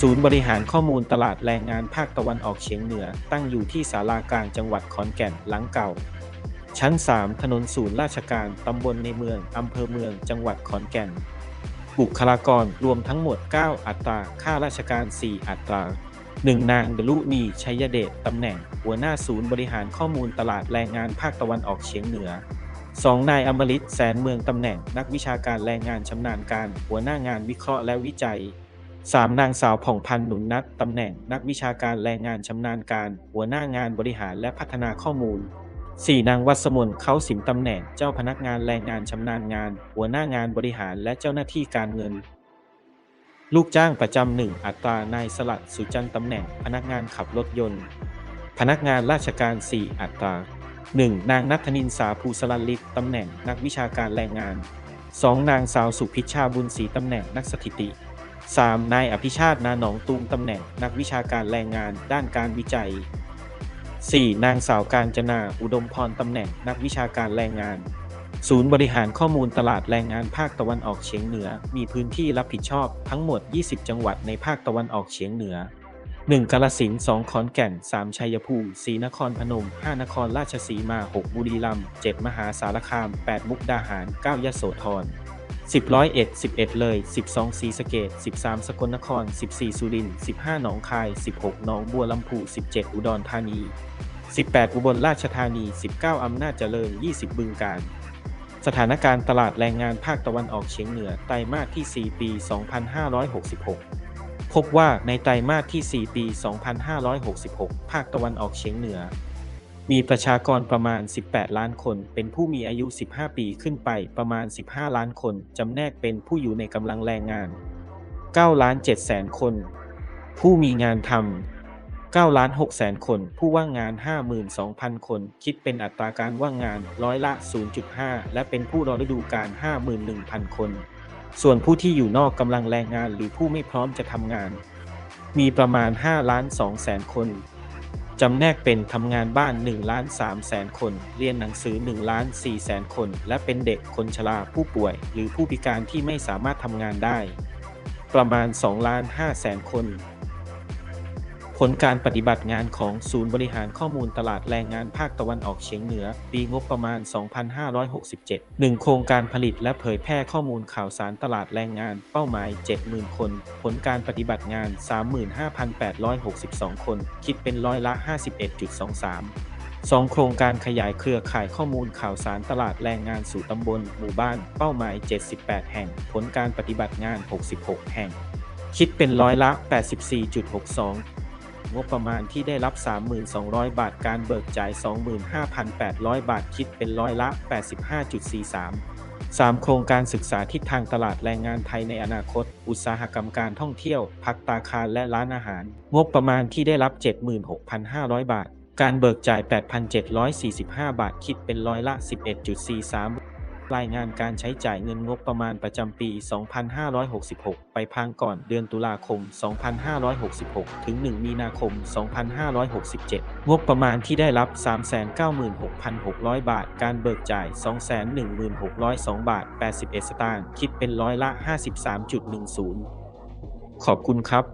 ศูนย์บริหารข้อมูลตลาดแรงงานภาคตะวันออกเฉียงเหนือ ตั้งอยู่ที่ศาลากลางจังหวัดขอนแก่นหลังเก่า ชั้น 3 ถนนศูนย์ราชการ ตำบลในเมือง อำเภอเมือง จังหวัดขอนแก่น บุคลากรรวมทั้งหมด 9 อัตรา ค่าราชการ 4 อัตรา 1 นางดลุนีชัยเดชตำแหน่ง หัวหน้าศูนย์บริหารข้อมูลตลาดแรงงานภาคตะวันออกเฉียงเหนือ 2 นายอมฤตแสนเมืองตำแหน่ง นักวิชาการแรงงานชำนาญการ หัวหน้างานวิเคราะห์และวิจัย 3นางสาวผ่องพันธ์หนุนนัทตำแหน่งนักวิชาการแรงงานชำนาญการ หัวหน้างานบริหารและพัฒนาข้อมูล 4 นางวัสมนเขาสิมตำแหน่งเจ้าพนักงานแรงงานชำนาญงาน หัวหน้างานบริหารและเจ้าหน้าที่การเงิน ลูกจ้างประจำหนึ่งอัตรานายสลัดสุจันต์ตำแหน่ง พนักงานขับรถยนต์ พนักงานราชการ 4 อัตรา 1. นางนัทนินสาภูสลันลิตตำแหน่งนักวิชาการแรงงาน 2. นางสาวสุพิชชาบุญศรีตำแหน่งนักสถิติ 3. นายอภิชาตินาหนองตูมตำแหน่งนักวิชาการแรงงานด้านการวิจัย 4. นางสาวการจนาอุดมพรตำแหน่งนักวิชาการแรงงาน ศูนย์บริหารข้อมูลตลาดแรงงานภาคตะวันออกเฉียงเหนือ มีพื้นที่รับผิดชอบทั้งหมด 20 จังหวัดในภาคตะวันออกเฉียงเหนือ 1. กาฬสินธุ์ 2. ขอนแก่น 3. ชัยภูมิ 4. นครพนม 5. นครราชสีมา 6. บุรีรัมย์ 7. มหาสารคาม 8. มุกดาหาร 9. ยโสธร 10. ร้อยเอ็ด11 เลย 12ศรีสะเกด13 สกลนคร 14 สุรินทร์15 หนองคาย 16 หนองบัวลำพู 17 อุดรธานี 18 อุบลราชธานี 19 อำนาจเจริญ 20 บึงกาฬสถานการณ์ตลาดแรงงานภาคตะวันออกเฉียงเหนือไตรมาสที่ 4 ปี 2566 พบว่าในไตรมาสที่ 4 ปี 2566 ภาคตะวันออกเฉียงเหนือ มีประชากรประมาณ 18 ล้านคน เป็นผู้มีอายุ 15 ปีขึ้นไปประมาณ 15 ล้านคน จำแนกเป็นผู้อยู่ในกำลังแรงงาน 9 ล้าน7แสนคน ผู้มีงานทำ 9 ล้าน6แสนคน ผู้ว่างงาน 52,000 คน คิดเป็นอัตราการว่างงานร้อยละ 0.5 และเป็นผู้รอฤดูกาล51,000 คน ส่วนผู้ที่อยู่นอกกำลังแรงงานหรือผู้ไม่พร้อมจะทำงาน มีประมาณ 5 ล้าน2แสนคน จำแนกเป็นทำงานบ้าน1ล้าน3แสนคน เรียนหนังสือ1ล้าน4แสนคน และเป็นเด็กคนชราผู้ป่วย หรือผู้พิการที่ไม่สามารถทำงานได้ ประมาณ2ล้าน5แสนคน ลการปฏิบัติงานของศูนย์บริหารข้อมูลตลาดแรงงานภาคตะวันออกเฉียงเหนือ ปีงบประมาณ 2567 1 โครงการผลิตและเผยแพร่ข้อมูลข่าวสารตลาดแรงงาน เป้าหมาย 70,000 คน ผลการปฏิบัติงาน 35,862 คน คิดเป็นร้อยละ 51.23 2 โครงการขยายเครือข่ายข้อมูลข่าวสารตลาดแรงงานสู่ตำบล หมู่บ้าน เป้าหมาย 78 แห่ง ผลการปฏิบัติงาน 66 แห่ง คิดเป็นร้อยละ 84.62 งบประมาณที่ได้รับ 3,200 บาท การเบิกจ่าย 25,800 บาท คิดเป็นร้อยละ 85.43 3 โครงการศึกษาทิศทางตลาดแรงงานไทยในอนาคต อุตสาหกรรมการท่องเที่ยว พักตาคารและร้านอาหาร งบประมาณที่ได้รับ 76,500 บาท การเบิกจ่าย 8,745 บาท คิดเป็นร้อยละ 11.43 รายงานการใช้จ่ายเงินงบประมาณประจำปี 2566 ไปพางก่อนเดือนตุลาคม 2566 ถึง 1 มีนาคม 2567 งบประมาณที่ได้รับ 396,600 บาท การเบิกจ่าย 216,602 บาท 81 สตางค์ คิดเป็นร้อยละ 53.10 ขอบคุณครับ